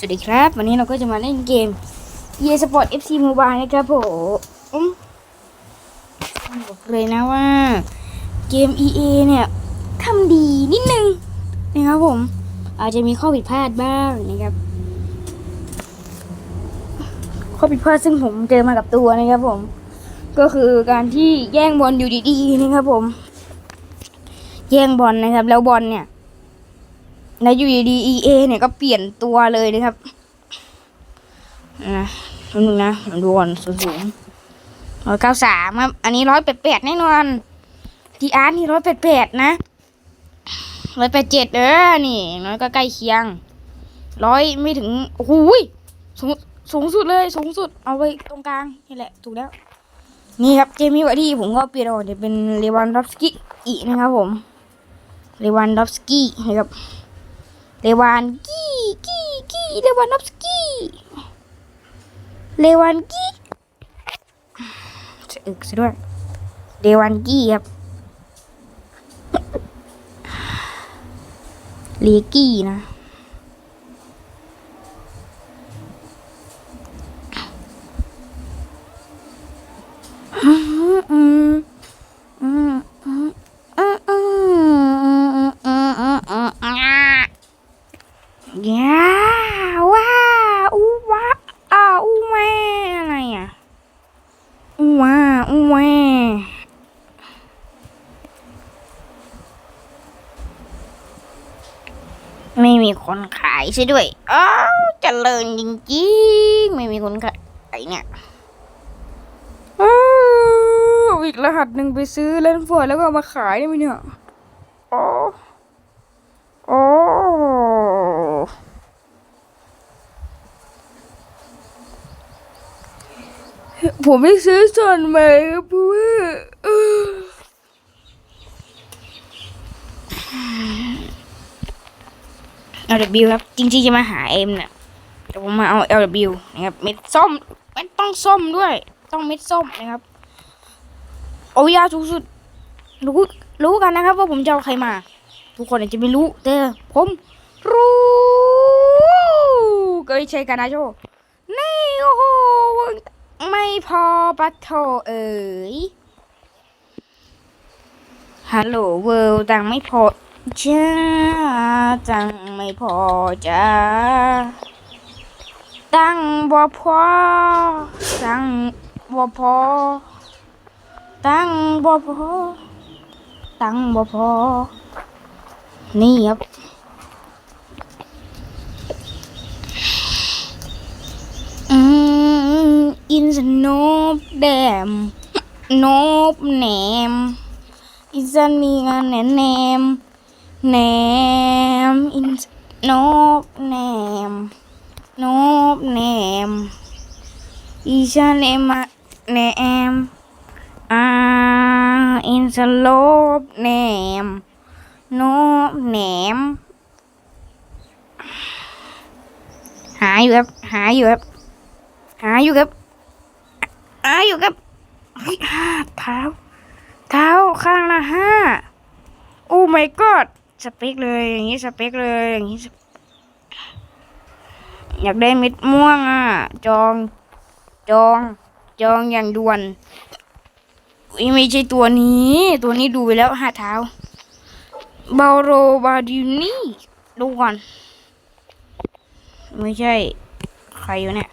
สวัสดีครับ วันนี้เราก็จะมาเล่นเกม EA Sport FC Mobile นะครับผมบอกเลยนะว่า เกม EA เนี่ยทำดีนิดนึงนะครับผม อาจจะมีข้อผิดพลาดบ้างนะครับ ข้อผิดพลาดซึ่งผมเจอมากับตัวนะครับผม ก็คือการที่แย่งบอลอยู่ดีๆนะครับผม แย่งบอลนะครับ แล้วบอลเนี่ย แล้วอยู่ดีๆ EA เนี่ยก็เปลี่ยนตัวเลยนะครับนะนึงนะผมดูก่อนสูงสูงร้อยเก้าสามครับ อันนี้ร้อยแปดแปดแน่นอนทีอาร์นี่ร้อยแปดแปดนะร้อยแปดเจ็ดเออนี่น้อยก็ใกล้เคียงร้อยไม่ถึงโอ้โหยสูงสูงสุดเลยสูงสุดเอาไว้ตรงกลางนี่แหละถูกแล้ว นี่ครับเจมี่วาที่ผมก็เปลี่ยนออกเดี๋ยวเป็นเลวันดอฟสกี้อีกนะครับผมเลวันดอฟสกี้นะครับ Lewan Ki, ki ki lewan Lewandowski. Seru. Lewandowski ya. Leki nah. Mm-hmm. Mm-hmm. mm-hmm. คนขายใช่ด้วยอ้าวเจริญจริงๆ ไม่มีคนขายเนี่ยอ้าวอีกรหัสหนึ่งไปซื้อเล่นฝอยแล้วก็เอามาขายได้ไหมเนี่ยอ๋อโอ้ผมไม่ซื้อส่วนใหมครับพราะว่าเออ เอลบิวครับ จริงๆจะมาหาเอ็มเนี่ยแต่ผมมาเอาเอลบิวนะครับ เม็ดส้มไม่ต้องส้มด้วย ต้องเม็ดส้มนะครับ โอ้ยาสูงสุด รู้รู้กันนะครับ ว่าผมจะเอาใครมา ทุกคนอาจจะไม่รู้ แต่ผมรู้ก็ใช่กันนะโจนี่โอ้โหไม่พอปะโถเอ๋ยฮัลโหลเวิลดังไม่พอ จ้าตังไม่พอจ้าตังบ่พอตังบ่พอตังบ่พอตังบ่พอ นี่ครับอืมอินสโนบแดมโนบแหนมอินสนีงานแหนม แหนมแหนมอินโนบแหนมโนบแหนมอีชาเนมาแหนมอ่าอินสโลบแหนมโนแหนม หาอยู่ครับหาอยู่ครับหาอยู่ครับหาอยู่ครับห้าเท้า เท้าข้างละห้า โอ้ my god สเปคเลยอย่างนี้สเปคเลยอย่างนี้อยากได้เม็ดม่วงอะ จอง จอง จองอย่างด่วนอีไม่ใช่ตัวนี้ ตัวนี้ดูไปแล้วห้าเท้าบาโรบาดินี่ดูก่อน ไม่ใช่ ใครอยู่เนี่ย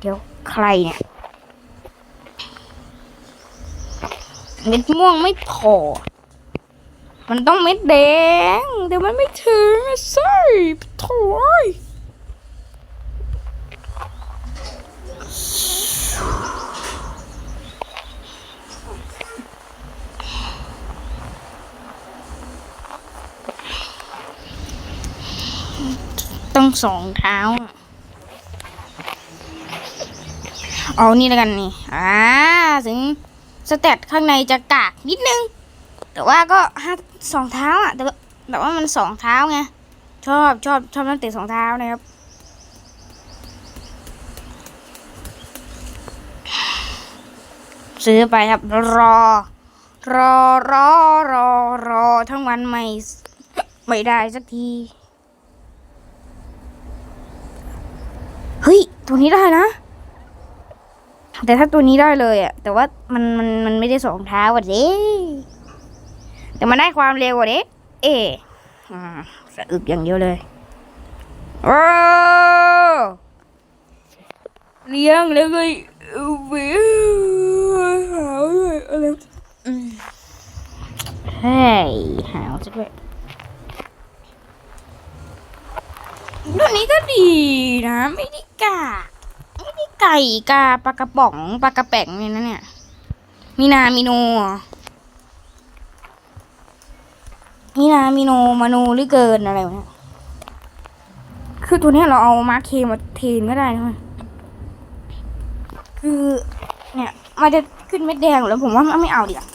เดี๋ยวใครเนี่ยเม็ดม่วงไม่พอ มันต้องเม็ดแดง เดี๋ยวมันไม่ถึงอะใช่ถอยต้องสองเท้าเอานี่แล้วกันนี่ อ่า ถึงสเตตข้างในจะกากนิดนึง แต่ว่าก็ห้าสองเท้าอะ แต่ว่าแต่ว่ามันสองเท้าไง ชอบชอบชอบนักเตะสองเท้านะครับซื้อไปครับ รอ รอรอรอรอทั้งวันไม่ไม่ได้สักที เฮ้ย ตัวนี้ได้นะ แต่ถ้าตัวนี้ได้เลยอะแต่ว่ามันมันมันไม่ได้สองเท้าอะเด้ แต่มันได้ความเร็วกว่าเด้เออ่าสะอึกอย่างเดียวเลยโอ้เลี้ยงแล้วก็วิวหาวเลยอะไรอืมเฮ้ยหาวซะด้วยตัวนี้ก็ดีนะ ไม่ได้กาไม่ได้ไก่กาปลากระป๋องปลากระแป๋งเนี่ยนะเนี่ย มีนา มีโนเหรอมี นามีโนมาโนหรือเกินอะไรวะเนี่ยคือตัวนี้เราเอามาร์คเคมาเทนก็ได้นะคือเนี่ยมันจะขึ้นเม็ดแดงแล้วผมว่าไม่เอาดีกว่า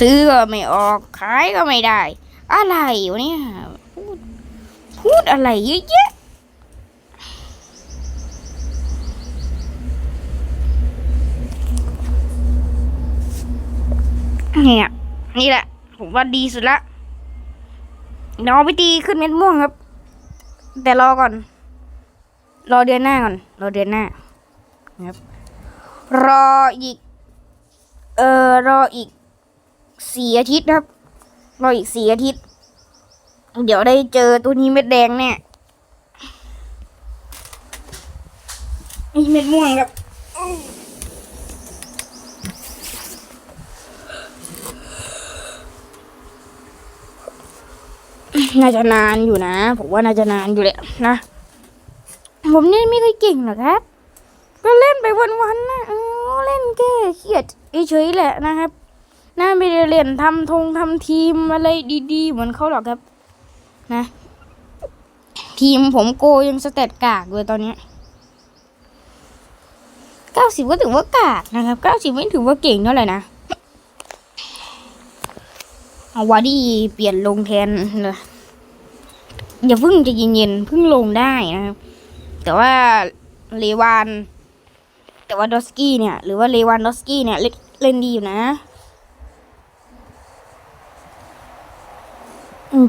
ซื้อก็ไม่ออกขายก็ไม่ได้ อะไรวะเนี่ยพูดพูดอะไรเยอะแยะเนี่ย นี่แหละ ผมว่าดีสุดละเดี๋ยวเอาไปตีขึ้นเม็ดม่วงครับ แต่รอก่อน รอเดือนหน้าก่อน รอเดือนหน้าครับ รออีก เออรออีกสี่อาทิตย์ครับ รออีกสี่อาทิตย์ เดี๋ยวได้เจอตัวนี้เม็ดแดงแน่นี่เม็ดม่วงครับ น่าจะนานอยู่นะ ผมว่าน่าจะนานอยู่แหละนะผมนี่ไม่ค่อยเก่งหรอกครับ ก็เล่นไปวันๆนะเออเล่นแก้เครียดเฉยๆแหละนะครับน่าไม่ได้เล่นทำทงทำทีมอะไรดีๆ เหมือนเขาหรอกครับ นะ ทีมผมโกยังสเตตกากเลยตอนนี้เก้าสิบก็ถือว่ากากนะครับเก้าสิบไม่ถือว่าเก่งเท่าไหร่นะเอาวาดี้เปลี่ยนลงแทนเลย อย่าเพิ่งจะเย็นๆเพิ่งลงได้นะครับ แต่ว่าเลวาน แต่ว่าดอสกี้เนี่ย หรือว่าเลวานดอสกี้เนี่ยเล่นเล่นดีอยู่นะ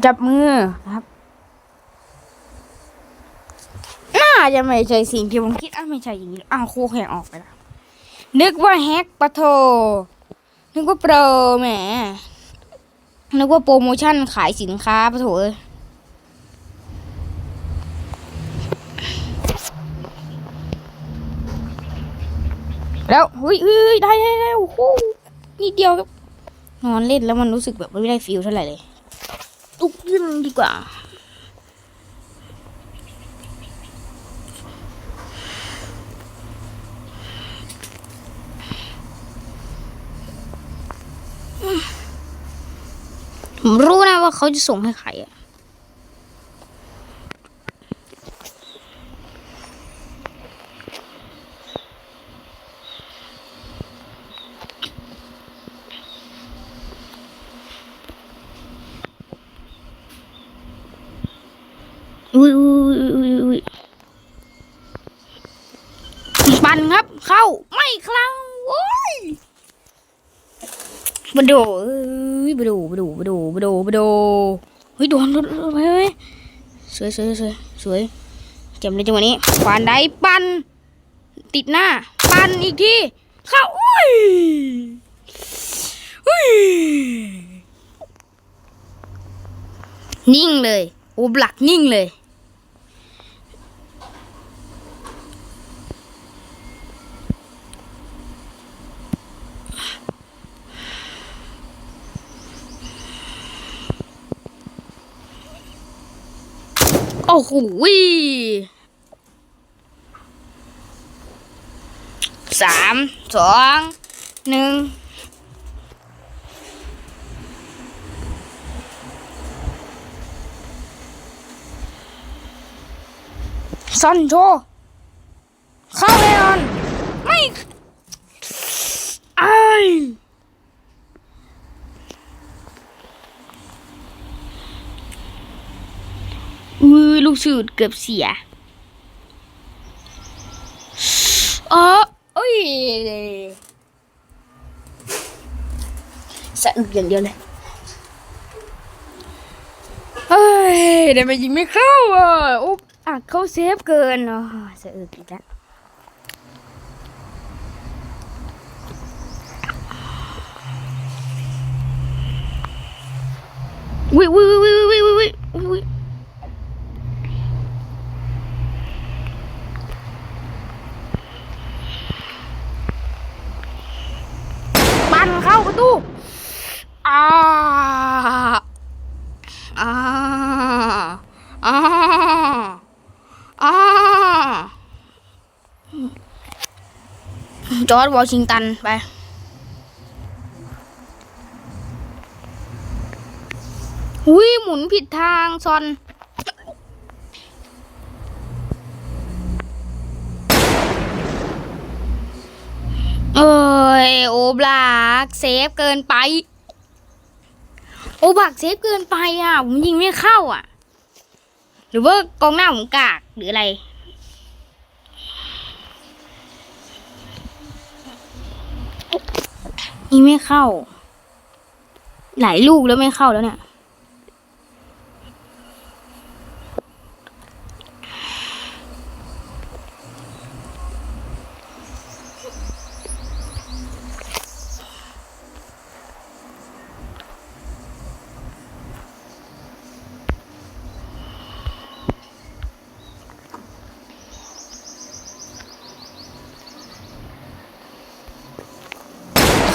จับมือนะครับ น่าจะไม่ใช่สิ่งที่ผมคิดอะไม่ใช่อย่างนี้อ้าวคู่แข่งออกไปแล้วนึกว่าแฮกปะโท นึกว่าโปรแหมนึกว่าโปรโมชั่นขายสินค้าปะโถเอ้ย แล้วเฮ้ยเฮ้ยได้ได้ได้โอ้โหนิดเดียวครับ นอนเล่นแล้วมันรู้สึกแบบไม่ได้ฟิลเท่าไหร่เลยลุกขึ้นดีกว่าผมรู้นะว่าเขาจะส่งให้ใครอะ อุ้ยอุ้ยอุ้ยอุ้ยปั่นครับ เข้า ไม่คลังโอ้ยบโดเอ้ยบโดบโดบโดบโดบโดเฮ้ยโดนโดนโดนไปเฮ้ยสวยสวยสวยสวยเจ็บเลยจังหวะนี้ขวานได้ปัน ติดหน้า ปันอีกที เข้าอุ้ยอุ้ยนิ่งเลย โอ้บลักนิ่งเลย อ้โหสามสองหนึ่งซ่อนโชว์เข้าแน่นอนไม่ไอาย อุ้ยลูกสูดเกือบเสียอ๋อโอ้ยสะอึกอย่างเดียวเลยเฮ้ยเดี๋ยวมายิงไม่เข้าอะอุ๊บออักเขาเซฟเกินอ๋อสะอึกอีกแล้ววิวิวิวิวิวิวิ กันเข้าประตูอ่าอ่าอ่าอ่าจอร์ดวอชิงตันไปหุยหมุนผิดทางซอนเอ้ ยโอบลักเซฟเกินไป โอบักเซฟเกินไปอะ ผมยิงไม่เข้าอะ หรือว่ากองหน้าผมกากหรืออะไรยิงไม่เข้า หลายลูกแล้วไม่เข้าแล้วเนี่ย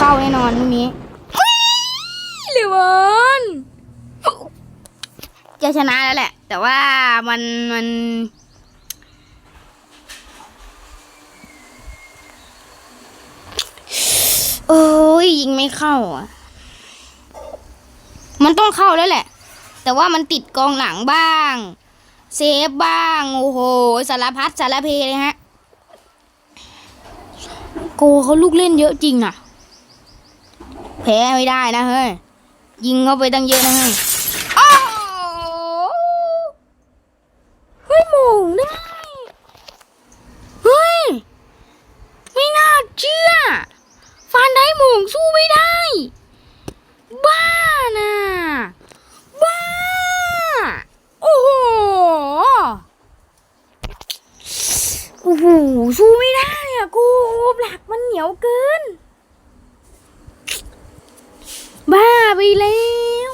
าแน่นอนพรุ่งนี้หรือวอนจะชนะแล้วแหละ แต่ว่ามันมันเอ้ยยิงไม่เข้าอะ มันต้องเข้าแล้วแหละ แต่ว่ามันติดกองหลังบ้าง เซฟบ้าง โอ้โห สารพัดสารเพเลยฮะ โกเขาลูกเล่นเยอะจริงน่ะ แพ้ไม่ได้นะเฮ้ย ยิงเข้าไปตั้งเยอะนะเฮ้ยอ้เฮ้ยหมงได้เฮ้ย ไม่น่าเชื่อ ฟันได้หมงสู้ไม่ได้ บ้าน่ะบ้า โอ้โห โอ้โห สู้ไม่ได้อะกูหลักมันเหนียวเกิน บ้าไปแล้ว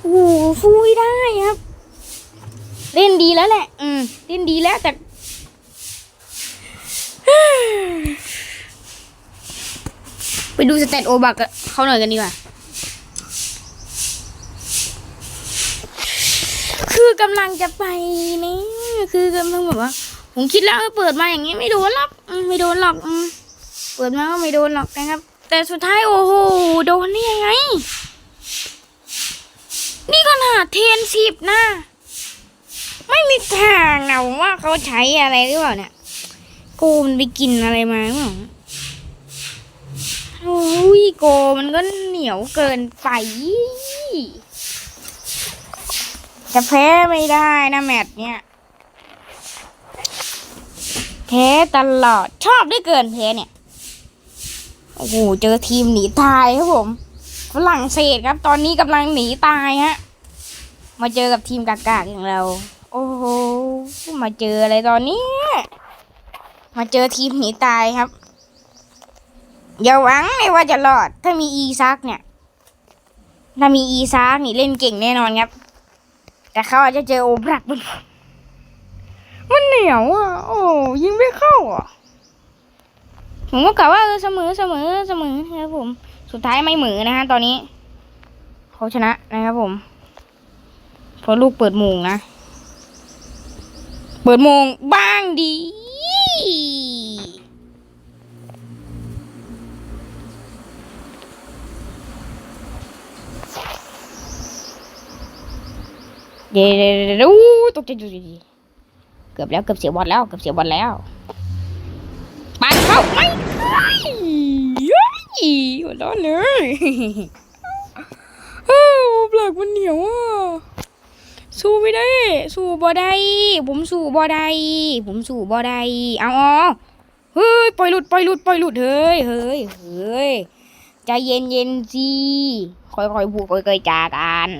โอ้โหสู้ไม่ได้ครับ เล่นดีแล้วแหละ อืม เล่นดีแล้วแต่ไปดูสเตตโอบักเขาหน่อยกันดีกว่า คือกำลังจะไปนี่คือกำลังแบบว่า ผมคิดแล้วเออเปิดมาอย่างนี้ไม่โดนหรอก ไม่โดนหรอก เปิดมาก็ไม่โดนหรอกนะครับ แต่สุดท้ายโอ้โหโดนนี่ยังไง นี่ก็นาเทนสิบนะ ไม่มีทางนะผมว่าเขาใช้อะไรหรือเปล่าเนี่ยโกมันไปกินอะไรมาหรือเปล่าโอ้ยโกมันก็เหนียวเกินไป จะแพ้ไม่ได้นะแมตช์เนี่ยแพ้ตลอดชอบได้เกินแพ้เนี่ย อ้โห เจอทีมหนีตายครับผม ฝรั่งเศสครับ ตอนนี้กำลังหนีตายฮะ มาเจอกับทีมกากาอย่างเรา โอ้โห มาเจออะไรตอนนี้ มาเจอทีมหนีตายครับ อย่าหวังเลยว่าจะรอด ถ้ามีอีซักเนี่ย ถ้ามีอีซักนี่เล่นเก่งแน่นอนครับ แต่เขาอาจจะเจอโอบรักมันมันเหนียวอะ โอ้ยิงไม่เข้าอะ ผมก็กะว่าเออเสมอเสมอเสมอนะครับผม สุดท้ายไม่เหมือนะฮะตอนนี้เขาชนะนะครับผมเพราะลูกเปิดมงนะ เปิดมงบ้างดีเดี๋ยวเดเดเดโอตกใจตกใจเกือบแล้วเกือบเสียบอลแล้วเกือบเสียบอลแล้ว ปันเข้าไม่ได้เย้ยหัวเร้อนเลยเอ้าปลักมันเหนียวอะสู้ไม่ได้ สู้บ่ได้ผมสู้บ่ได้ผมสู้บ่ได้เอาอ๋อเฮ้ยปล่อยหลุดปล่อยหลุดปล่อยหลุดเฮ้ยเฮ้ยเฮ้ยใจเย็นเย็นๆสิค่อยๆพูดค่อยๆจากัน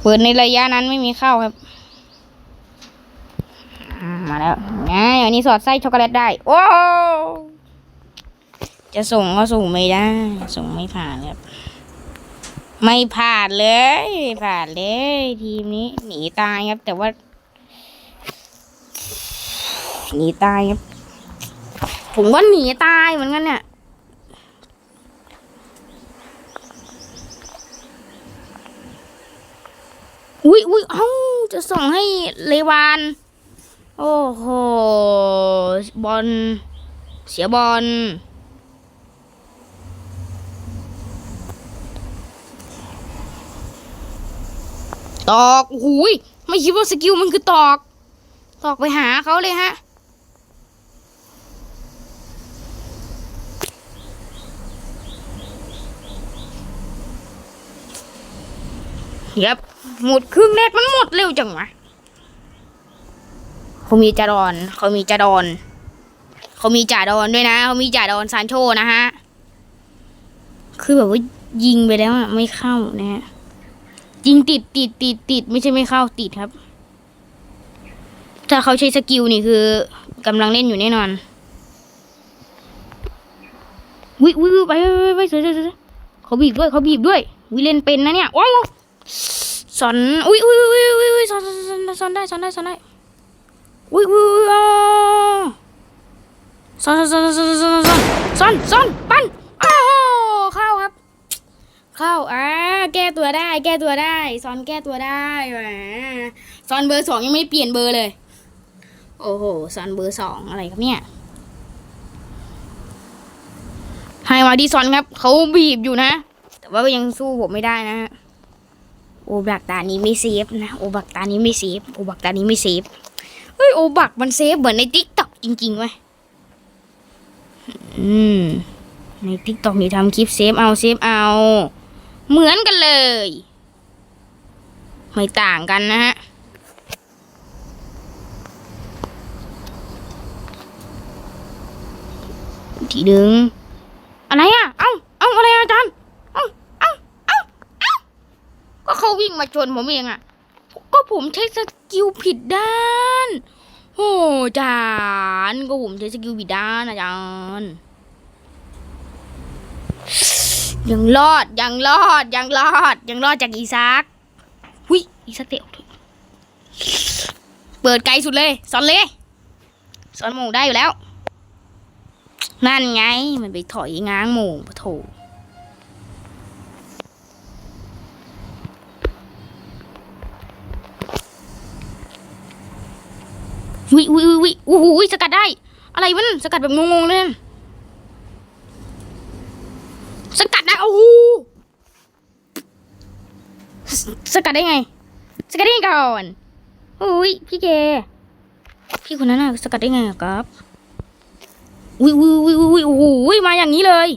เปิดในระยะนั้นไม่มีเข้าครับ มาแล้วไงอันนี้สอดไส้ช็อกโกแลตได้ โอ้จะส่งก็ส่งไม่ได้ ส่งไม่ผ่านครับ ไม่ผ่านเลยผ่านเลย ทีมนี้ หนีตายครับ แต่ว่า หนีตายครับ ผมก็หนีตายเหมือนกันเนี่ยอุ้ยอุ้ยเอ้าจะส่งให้เลวาน โอ้โห บอล เสียบอล ตอกหูยไม่คิดว่าสกิลมันคือตอก ตอกไปหาเขาเลยฮะ ยับ หมดครึ่งแรกมันหมดเร็วจังวะ เขามีจาดอนเขามีจาดอนเขามีจ่าดอนด้วยนะเขามีจ่าดอนซานโชนะฮะ คือแบบว่ายิงไปแล้วอะไม่เข้านะฮะ ยิงติดติดติดติดไม่ใช่ไม่เข้าติดครับ ถ้าเขาใช้สกิลนี่คือกำลังเล่นอยู่แน่นอน วิวิวิไปไปไปไปเสือเสือเสือเขาบีบด้วยเขาบีบด้วยวิเล่นเป็นนะเนี่ยว้าวสอนอุ้ยอุ้ยอุ้ยอุ้ยอุ้ยสอนสอนสอนสอนได้สอนได้สอนได้ อุ้ยอุ้ยอุ้ยอ๋อสอนสอนสอนสอนสอนสอนสอนปั้นอ้าวเข้าครับ เข้าอ่าแก้ตัวได้ แก้ตัวได้ซอนแก้ตัวได้แหมซอนเบอร์สองยังไม่เปลี่ยนเบอร์เลย โอ้โหซอนเบอร์สองอะไรครับเนี่ยให้มาดีซอนครับเขาบีบอยู่นะ แต่ว่าก็ยังสู้ผมไม่ได้นะฮะโอบักตานี้ไม่เซฟนะโอบักตานี้ไม่เซฟโอบักตานี้ไม่เซฟ เฮ้ยโอบักมันเซฟเหมือนในทิกต็อกจริงๆเว้ยอืม ในทิกต็อกนี่ทำคลิปเซฟเอาเซฟเอา เหมือนกันเลย ไม่ต่างกันนะฮะทีดึงอะไรอะ เอ้า เอ้าอะไรอะอาจารย์ เอ้า เอ้า เอ้า เอ้า ก็เขาวิ่งมาชนผมเองอะ ก็ผมใช้สกิลผิดด้านโอ้อาจารย์ก็ผมใช้สกิลผิดด้านอาจารย์ยังรอดยังรอดยังรอดยังรอดจากอีซักหุยอีซักเตะเปิดไกลสุดเลยสอนเลยสอนหมูได้อยู่แล้ว นั่นไงมันไปถอยง้างหมูปะโถ วิวิวิวิโอ้โหสกัดได้ อะไรมันสกัดแบบงงๆเลยสกัดได้โอ้โหสสกัดได้ไง สกัดได้ไงก่อนอุ้ยพี่เกพี่คนนั้นน่ะสกัดได้ไงครับอุ้ยอุ้ยอุ้ยอุ้ยโอ้โหมาอย่างนี้เลย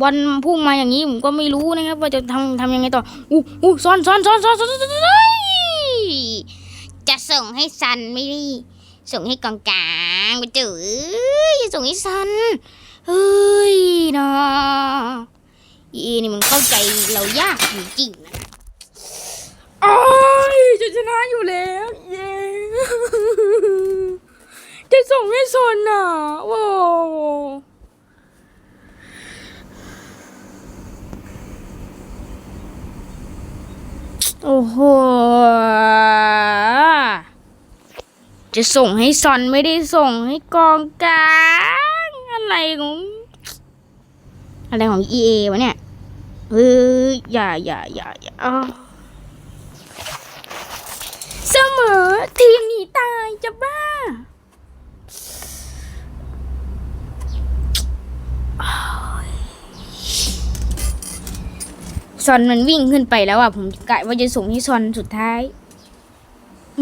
บอลพุ่งมาอย่างนี้ผมก็ไม่รู้นะครับ ว่าจะทำทำยังไงต่ออู้อู้ซ้อนซ้อนซ้อนซ้อนซ้อนซอนซอนจะส่งให้ซันไม่ด้ ส่งให้กองกลางไปจื้อจะส่งให้ซันเฮ้ยนะอีนี่มันเข้าใจเรายากจริงๆนะโอ้ยจะชนะอยู่แล้วเย้จะส่งให้ซนอะโว้โอ้โห จะส่งให้ซอนไม่ได้ส่งให้กองกลางอะไรของอะไรของ EA วะเนี่ยเฮ้ยอย่าอย่าอย่าอย่าเสมอทีมหนีตายจะบ้าซอนมันวิ่งขึ้นไปแล้วอะผมกะว่าจะส่งให้ซอนสุดท้าย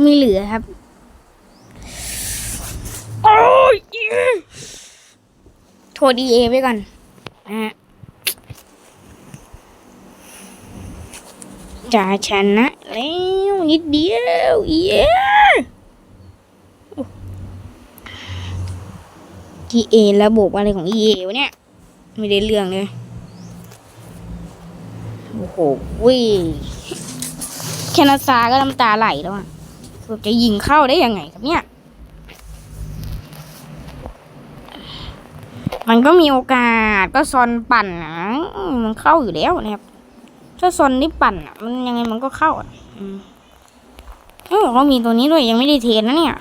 ไม่เหลือครับ โอ้ย โทษ EA ไว้ก่อนนะฮะจะชนะแล้วนิดเดียวเอียทีเอระบบอะไรของ EA วะเนี่ย ไม่ได้เรื่องเลย โอ้โหวิแคนาซาก็น้ำตาไหลแล้วอะจะยิงเข้าได้ยังไงครับเนี่ย มันก็มีโอกาสก็ซอนปั่นนะอืมมันเข้าอยู่แล้วนะครับ ถ้าซอนนี่ปั่นอะ มันยังไงมันก็เข้าอะอืมเออเขามีตัวนี้ด้วยยังไม่ได้เทนนะเนี่ย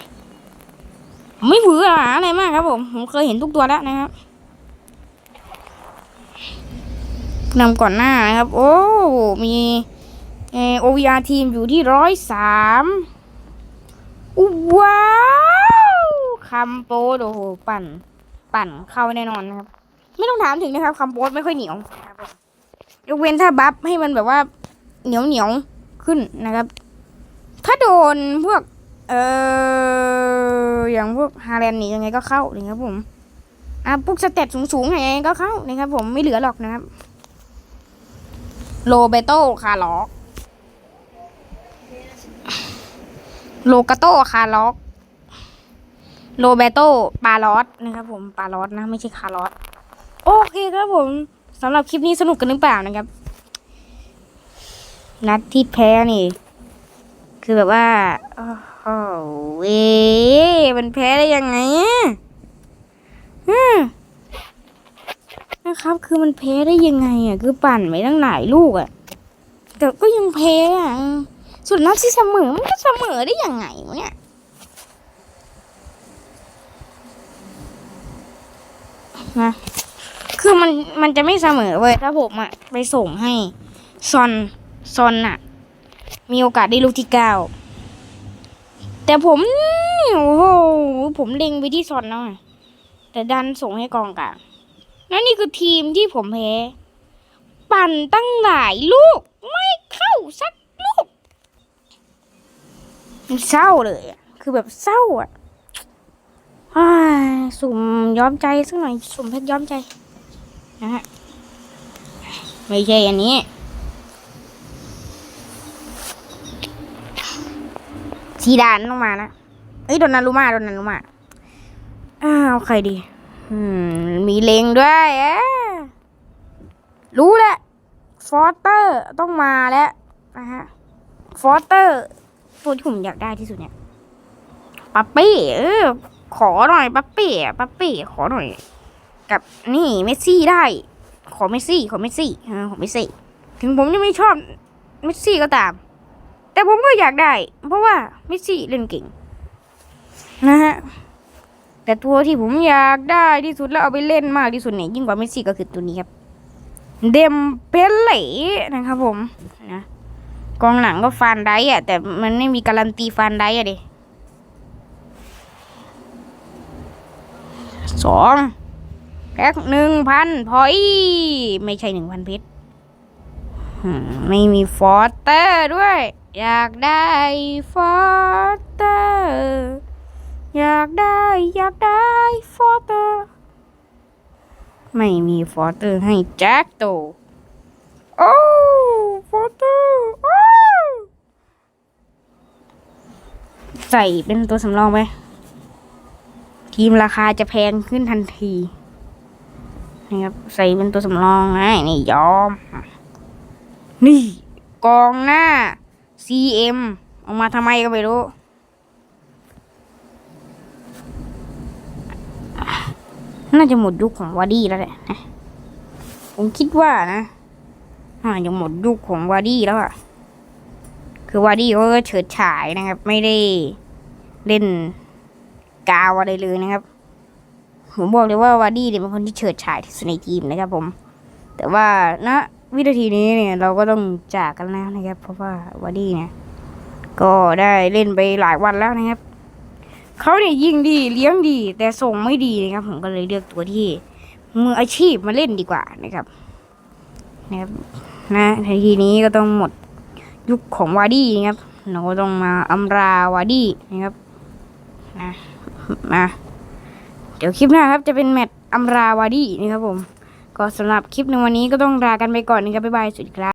ไม่ผือหาอะไรมากครับผมผมเคยเห็นทุกตัวแล้วนะครับนำก่อนหน้านะครับ โอ้มีเอโอ OVR ทีมอยู่ที่ร้อยสามว้าวคัมโปโอ้โหปั่น ปั่นเข้าแน่นอนนะครับ ไม่ต้องถามถึงนะครับคัมโปดไม่ค่อยเหนียวนะครับผมยกเว้นถ้าบัฟให้มันแบบว่าเหนียวเหนียวขึ้นนะครับ ถ้าโดนพวก เอออย่างพวกฮาแลนด์นี่ยังไงก็เข้าเลยครับผมอะพวกสเตตสูงๆยังไงก็เข้านะครับผมไม่เหลือหรอกนะครับโลเบโตคาร์ล็อกโลกาโตคาร์ล็อก โลเบโตปาลอสนะครับผมปาลอสนะ ไม่ใช่คาร์ลอสโอเคครับผมสำหรับคลิปนี้สนุกกันหรือเปล่านะครับ นัดที่แพ้นี่ คือแบบว่าโอ้โหเว้ยมันแพ้ได้ยังไงอืมนะครับ คือมันแพ้ได้ยังไงอะ คือปั่นไปตั้งหลายลูกอะ แต่ก็ยังแพ้อะ ส่วนนัดที่เสมอมันก็เสมอได้ยังไงวะเนี่ย นะ คือมันมันจะไม่เสมอเว้ยถ้าผมอะไปส่งให้ซอนซอนอะมีโอกาสได้ลูกที่เก้าแต่ผมโอ้โหผมเล็งไปที่ซอนแล้วอะแต่ดันส่งให้กองกลางนั่นนี่คือทีมที่ผมแพ้ปั่นตั้งหลายลูก ไม่เข้าสักลูกเศร้าเลยอะคือแบบเศร้าอะ สุ่มย้อมใจสักหน่อย สุ่มเพชรย้อมใจนะฮะไม่ใช่อันนี้ซีดานต้องมานะเอ้ยโดนนารุมาโดนนารุมาอ้าวใครดี อืม มีเลงด้วยอะรู้แล้วฟอสเตอร์ต้องมาแล้วนะฮะฟอสเตอร์ตัวที่ผมอยากได้ที่สุดเนี่ยปั๊ปปี้เออ ขอหน่อยปั๊ปปี้อะปั๊ปปี้ขอหน่อย กับนี่เมสซี่ได้ ขอเมสซี่ ขอเมสซี่ขอเมสซี่ ถึงผมจะไม่ชอบเมสซี่ก็ตาม แต่ผมก็อยากได้ เพราะว่าเมสซี่เล่นเก่ง นะฮะแต่ตัวที่ผมอยากได้ที่สุดแล้วเอาไปเล่นมากที่สุดเนี่ยยิ่งกว่าเมสซี่ก็คือตัวนี้ครับ เดมเปเล่นะครับผมนะกองหลังก็ฟานได้อะแต่มันไม่มีการันตีฟานได้อะดิ สองแพ็คหนึ่งพันพอยไม่ใช่หนึ่งพันเพชรไม่มีฟอร์เตอร์ด้วย อยากได้ฟอร์เตอร์อยากได้อยากได้ฟอร์เตอร์ไม่มีฟอร์เตอร์ให้แจ็คโตโอ้ฟอร์เตอร์ใส่เป็นตัวสำรองไป ทีมราคาจะแพงขึ้นทันทีนะครับใส่เป็นตัวสำรองนะนี่ยอม นี่กองหน้า CM ออกมาทำไมก็ไม่รู้น่าจะหมดยุคของวาดี้แล้วแหละนะผมคิดว่านะน่าจะหมดยุคของวาดี้แล้วอะคือวาดี้เขาก็เฉิดฉายนะครับ ไม่ได้เล่น กาวอะไรเลยนะครับ ผมบอกเลยว่าวาดี้เนี่ยเป็นคนที่เฉิดฉายที่สุดในทีมนะครับผม แต่ว่าณวินาทีนี้เนี่ยเราก็ต้องจากกันแล้วนะครับ เพราะว่าวาดี้เนี่ยก็ได้เล่นไปหลายวันแล้วนะครับเขาเนี่ยยิงดีเลี้ยงดี แต่ส่งไม่ดีนะครับ ผมก็เลยเลือกตัวที่มืออาชีพมาเล่นดีกว่านะครับนะครับนะในทีนี้ก็ต้องหมดยุคของวาดี้นะครับเราก็ต้องมาอำราวาดี้นะครับนะ มาเดี๋ยวคลิปหน้าครับจะเป็นแมตช์อำราวาดี้นะครับผม ก็สำหรับคลิปในวันนี้ก็ต้องลากันไปก่อนนะครับบ๊ายบายสวัสดีครับ